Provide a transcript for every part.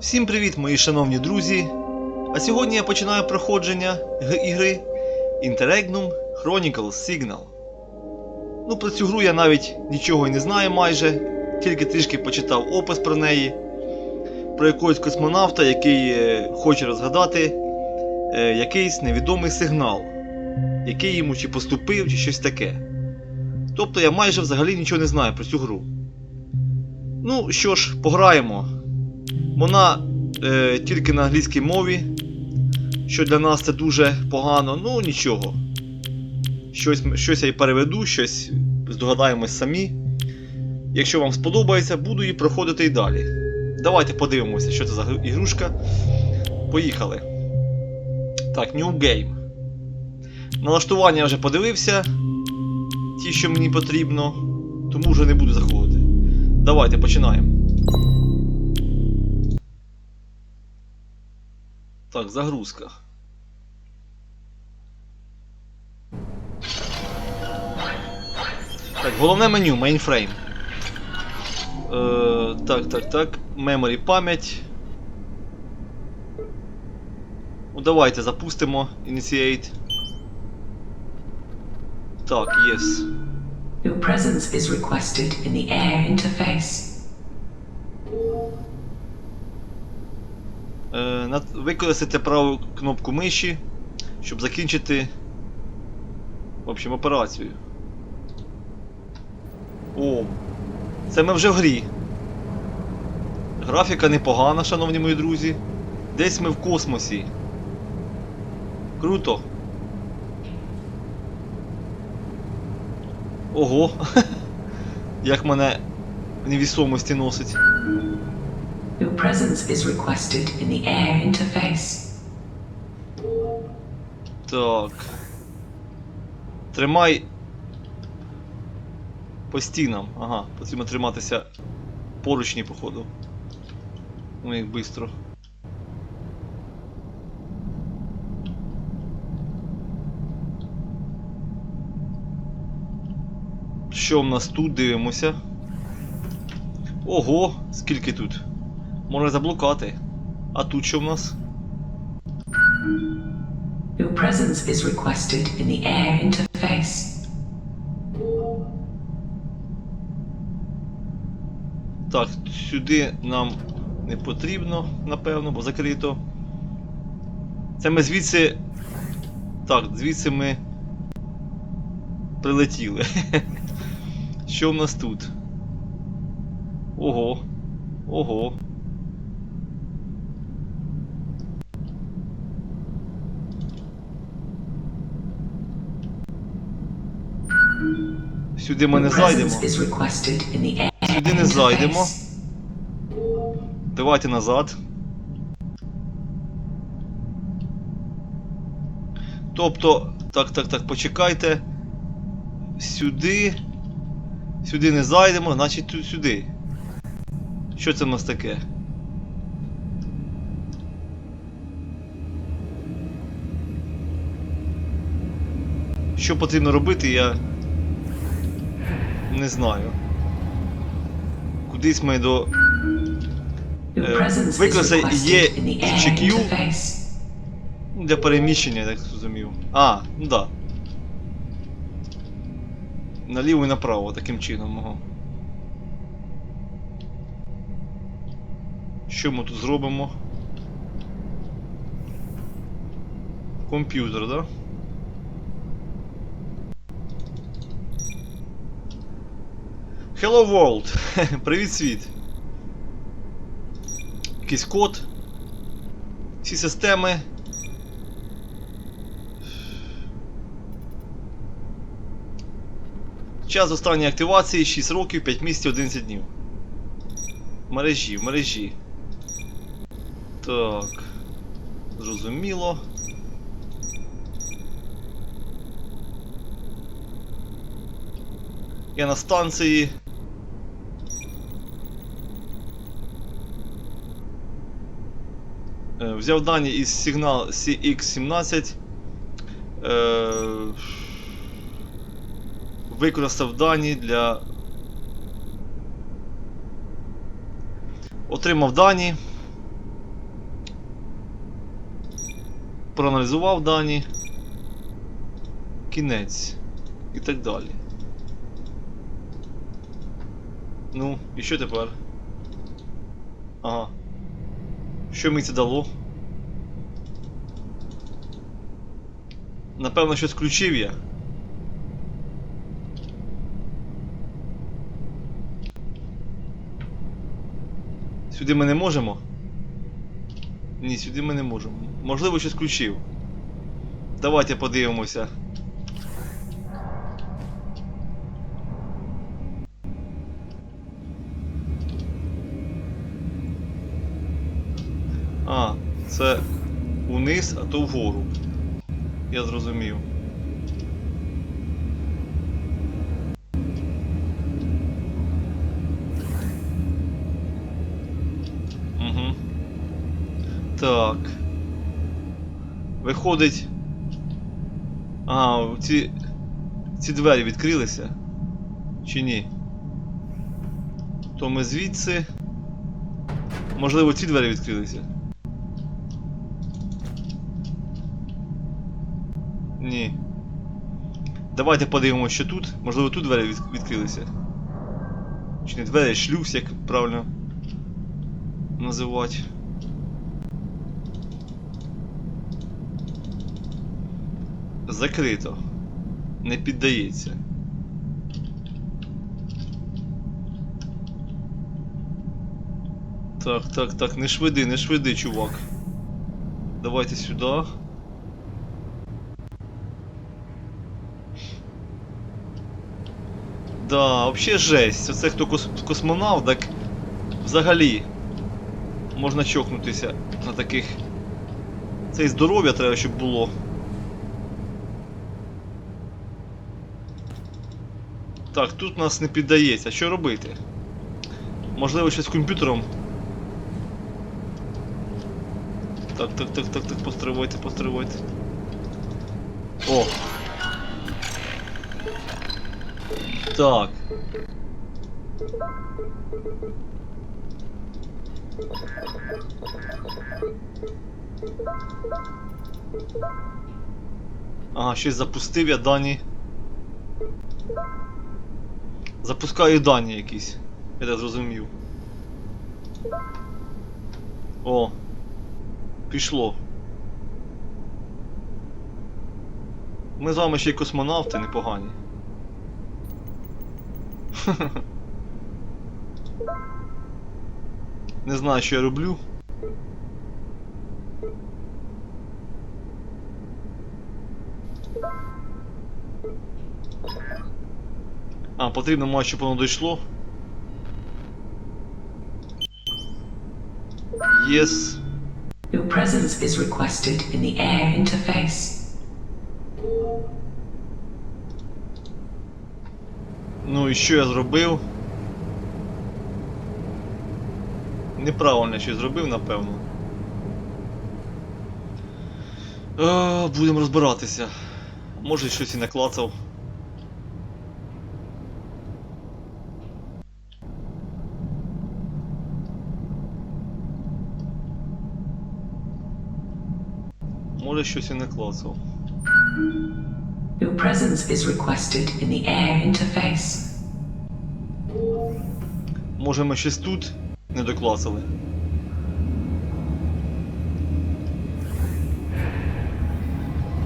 Всім привіт, мої шановні друзі! А сьогодні я починаю проходження ігри Interregnum Chronicles Signal. Ну, про цю гру я навіть нічого й не знаю майже, тільки трішки почитав опис про неї, про якогось космонавта, який е, хоче розгадати е, якийсь невідомий сигнал, який йому чи поступив, чи щось таке. Тобто я майже взагалі нічого не знаю про цю гру. Ну що ж, пограємо. Вона е, тільки на англійській мові, що для нас це дуже погано, ну нічого. Щось, щось я й переведу, щось здогадаємось самі. Якщо вам сподобається, буду її проходити і далі. Давайте подивимося, що це за ігрушка. Поїхали. Так, New Game. Налаштування я вже подивився. Ті, що мені потрібно, тому вже не буду заходити. Давайте починаємо. Так, загрузка. Так, головне меню, mainframe. Е, так, так, так. Memory пам'ять. Ну, давайте запустимо. Initiate. Так, yes. Your presence is requested in the air interface. Використайте праву кнопку миші, щоб закінчити в общем, операцію. О, це ми вже в грі. Графіка непогана, шановні мої друзі. Десь ми в космосі. Круто. Ого. Як мене невісомості носить. Your presence is requested in the air interface. Так. Тримай. По стінам. Ага, потрібно триматися поручні, походу. Ну як бистро. Що в нас тут? Дивимося. Ого, скільки тут? Можна заблукати. А тут що в нас? Your presence is requested in the air interface. Так, сюди нам не потрібно, напевно, бо закрито. Це ми звідси. Так, звідси ми прилетіли. Що в нас тут? Ого. Ого. Сюди ми не зайдемо. Сюди не зайдемо. Давайте назад. Тобто, так, так, так, почекайте. Сюди. Сюди не зайдемо, значить тут сюди. Що це в нас таке? Що потрібно робити, я не знаю. Кудись ми до Е, є HQ. Для переміщення, я так зрозумів. А, ну да. Наліво і направо, таким чином. Ага. Що ми тут зробимо? Комп'ютер, да? Hello World! Привіт світ! Якийсь код. Всі системи. Час останньої активації 6 років, 5 місяців, 11 днів. Мережі, мережі. Так. Зрозуміло. Я на станції. Е, взяв дані із сигнал CX17. Е, використав дані для. Отримав дані. Проаналізував дані. Кінець. І так далі. Ну, і що тепер? Ага. Що мені це дало? Напевно, щось включив я. Сюди ми не можемо? Ні, сюди ми не можемо. Можливо, щось включив. Давайте подивимося. А, це униз, а то вгору. Я зрозумів. Угу. Так. Виходить. А, ці. Ці двері відкрилися? Чи ні? То ми звідси. Можливо, ці двері відкрилися. Ні. Давайте подивимося, що тут. Можливо, тут двері від- відкрилися. Чи не двері, шлюз, як правильно називати. Закрито. Не піддається. Так, так, так, не швиди, не швиди, чувак. Давайте сюди. Да, вообще жесть. Оце хто кос космонавт, так взагалі можна чокнутися на таких. Це і здоров'я треба, щоб було. Так, тут нас не піддається. Що робити? Можливо, щось з комп'ютером. Так, так, так, так, так, постривайте, постривайте. О! Так. Ага, щось запустив я дані. Запускаю дані якісь. Я так зрозумів. О. Пішло. Ми з вами ще й космонавти непогані. Не знаю, що я роблю. А, потрібно має, щоб воно дійшло. Yes. Your presence is requested in the air interface. Ну і що я зробив? Неправильно щось зробив, напевно. Е, будемо розбиратися. Може щось і наклацав. Може щось і наклацав. Your presence is requested in the air interface. Може ми щось тут не доклацали.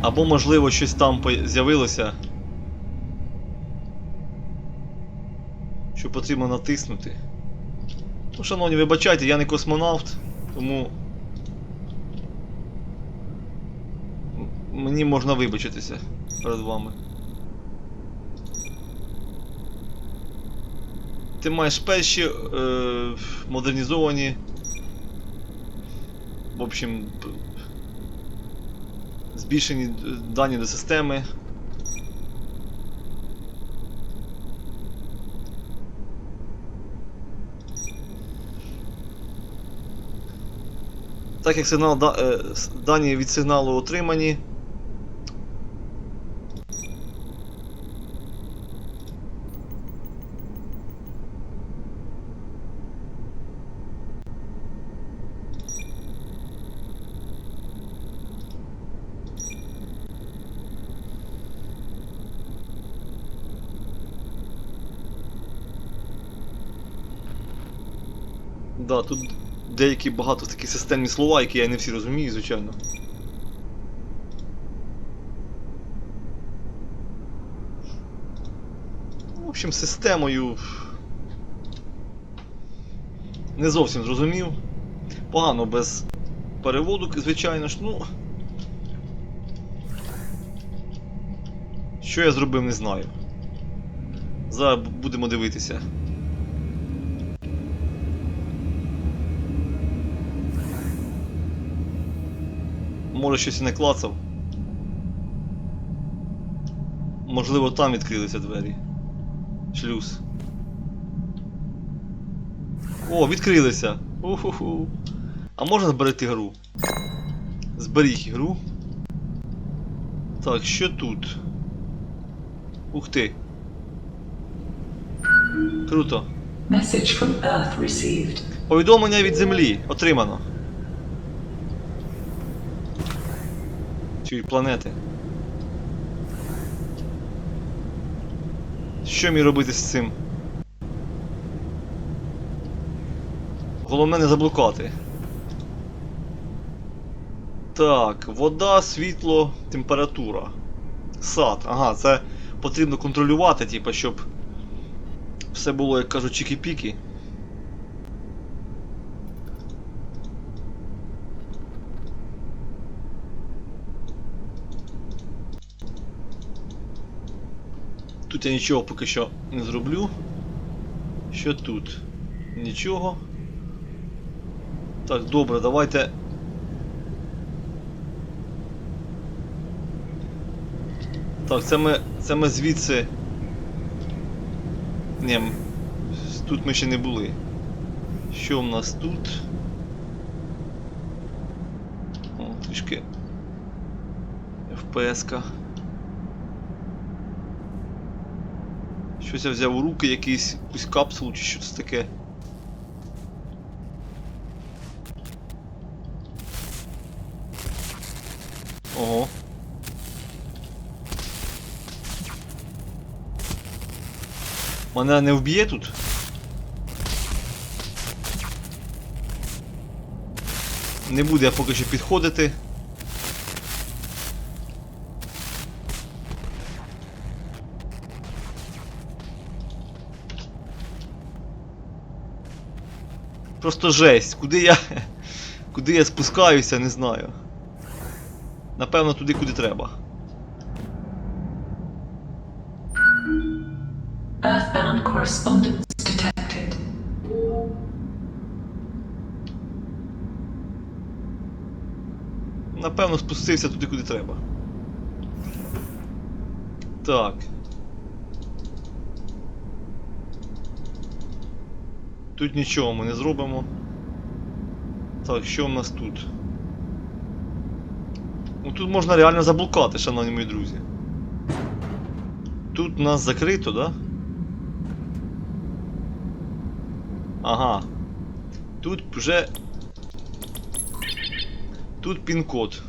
Або можливо щось там з'явилося. Що потрібно натиснути. Ну, шановні, вибачайте, я не космонавт, тому. Мені можна вибачитися перед вами. Ти маєш перші е, модернізовані. В общем, збільшені дані до системи. Так як сигнал е, дані від сигналу отримані. Да, тут деякі багато такі системні слова, які я не всі розумію, звичайно. В общем, системою. Не зовсім зрозумів. Погано без переводу, звичайно ж, ну. Що я зробив, не знаю. Зараз будемо дивитися. Може щось і не клацав. Можливо, там відкрилися двері. Шлюз. О, відкрилися. Уху-ху. А можна зберегти гру? Зберіг ігру. Так, що тут? Ух ти. Круто. Message from Earth received. Повідомлення від землі отримано. Від планети. Що мені робити з цим? Головне не заблукати. Так, вода, світло, температура. Сад. Ага, це потрібно контролювати, типу, щоб все було, як кажуть, чікі-піки. Тут я нічого поки що не зроблю. Що тут? Нічого. Так, добре, давайте. Так, це ми. Це ми звідси. Ні, тут ми ще не були. Що в нас тут? О, трішки. FPS-ка. Щось я взяв у руки якийсь якусь капсулу чи щось таке. Ого. Мене не вб'є тут? Не буде я поки що підходити. Просто жесть. Куди я. Куди я спускаюся, не знаю. Напевно, туди, куди треба. Earthbound correspondence detected. Напевно, спустився туди, куди треба. Так. Тут нічого ми не зробимо. Так, що в нас тут? Ну тут можна реально заблукати, шановні мої друзі. Тут нас закрито, да? Ага. Тут вже Тут пін-код.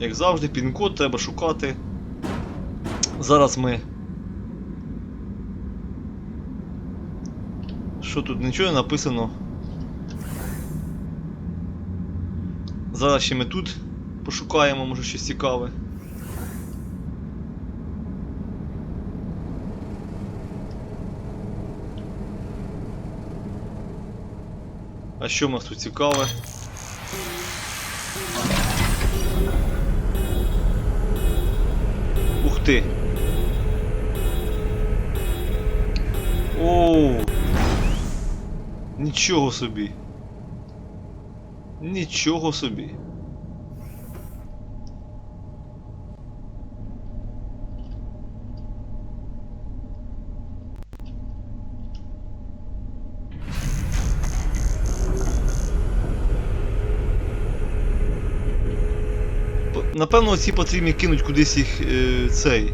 Як завжди, пін-код треба шукати. Зараз ми. Що тут нічого не написано. Зараз ще ми тут пошукаємо, може щось цікаве. А що в нас тут цікаве? Ух ти. Оу. Нічого собі. Нічого собі. Напевно, ці потрібні кинуть кудись їх е, цей.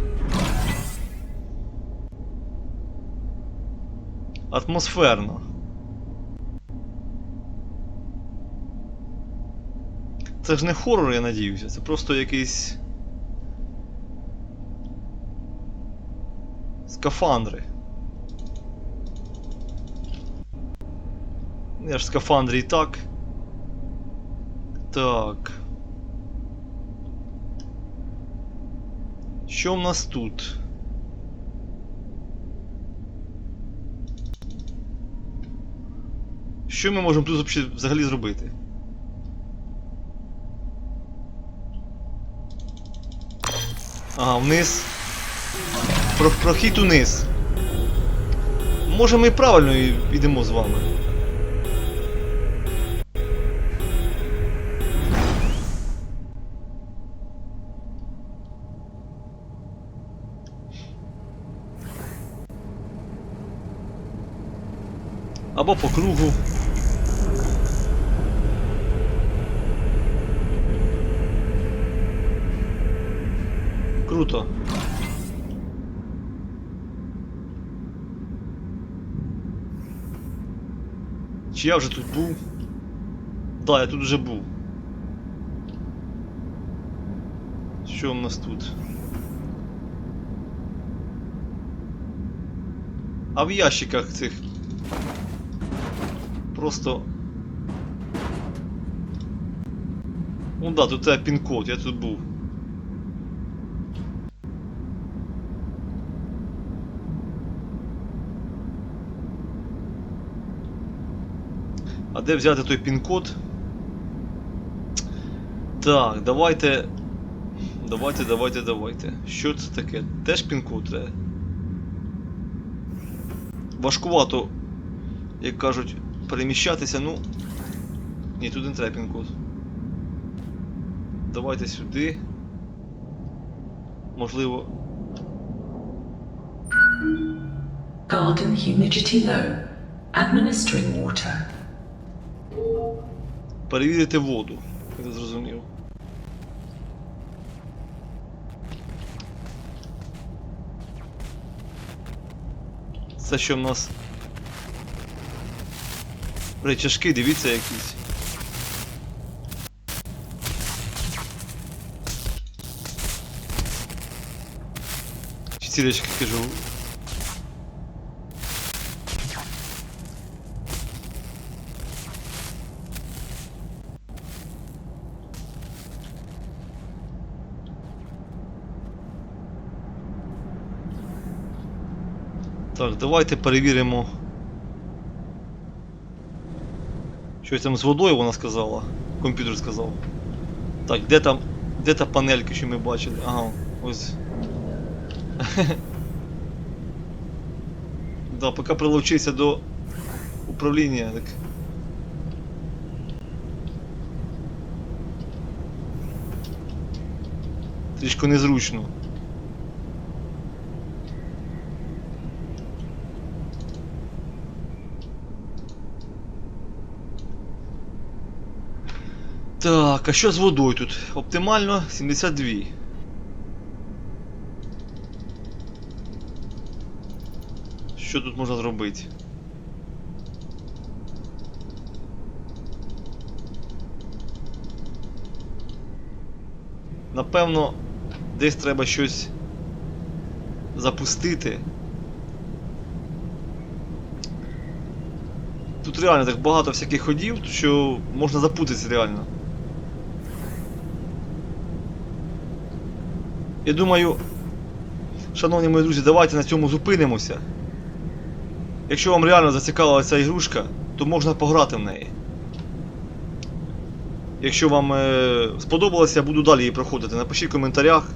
Атмосферно. Це ж не хорор, я надіюся, це просто якийсь. Скафандри. Я ж в скафандрі і так. Так. Що в нас тут? Що ми можемо тут взагалі зробити? Ага, вниз. Про, прохід униз. Може ми правильно йдемо з вами. Або по кругу. Круто. Чи я вже тут був? Да, я тут вже був. Що в нас тут? А в ящиках цих просто. Ну да, тут це пін-код, я тут був. А де взяти той пін-код? Так, давайте. Давайте, давайте, давайте. Що це таке? Теж пін-код треба? Важкувато, як кажуть, переміщатися, ну. Ні, тут не треба пін-код. Давайте сюди. Можливо. Garden humidity low. Administering water. Перевірити воду. Я так зрозумів. Це що в нас? Речашки, дивіться якісь. Чи ці кажу? Давайте перевіримо. Щось там з водою вона сказала. Комп'ютер сказав. Так, де там. Де та панелька, що ми бачили? Ага, ось. да, поки прилучився до управління, так. Трішки незручно. Так, а що з водою тут? Оптимально 72. Що тут можна зробити? Напевно, десь треба щось запустити. Тут реально так багато всяких ходів, що можна запутатися реально. Я думаю, шановні мої друзі, давайте на цьому зупинимося. Якщо вам реально зацікавила ця ігрушка, то можна пограти в неї. Якщо вам е, сподобалося, я буду далі її проходити. Напишіть в коментарях.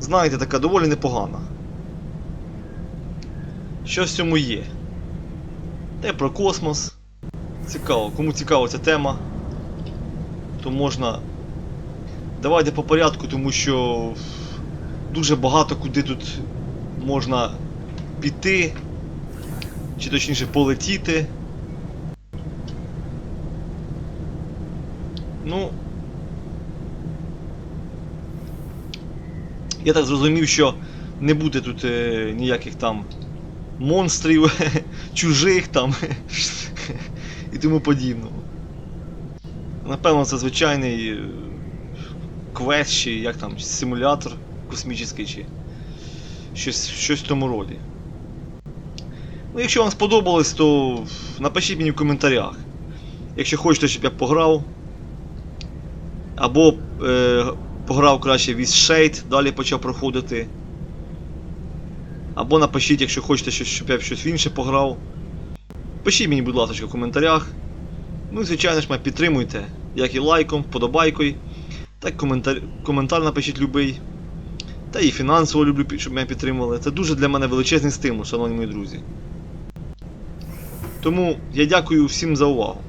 Знаєте, така доволі непогана. Що в цьому є? Те про космос. Цікаво, кому цікава ця тема, то можна. Давайте по порядку, тому що дуже багато куди тут можна піти, чи точніше полетіти. Ну. Я так зрозумів, що не буде тут е, ніяких там монстрів, чужих там і тому подібного. Напевно, це звичайний е, квест, чи як там, симулятор космічний, чи щось, щось в тому роді. Ну, якщо вам сподобалось, то напишіть мені в коментарях. якщо хочете, щоб я пограв. Або е, пограв краще в Shade, далі почав проходити. Або напишіть, якщо хочете, щоб я щось інше пограв. Пишіть мені, будь ласка, в коментарях. Ну і звичайно ж мене підтримуйте, як і лайком, вподобайкою, так коментар, коментар напишіть любий. Та і фінансово люблю, щоб мене підтримували. Це дуже для мене величезний стимул, шановні мої друзі. Тому я дякую всім за увагу.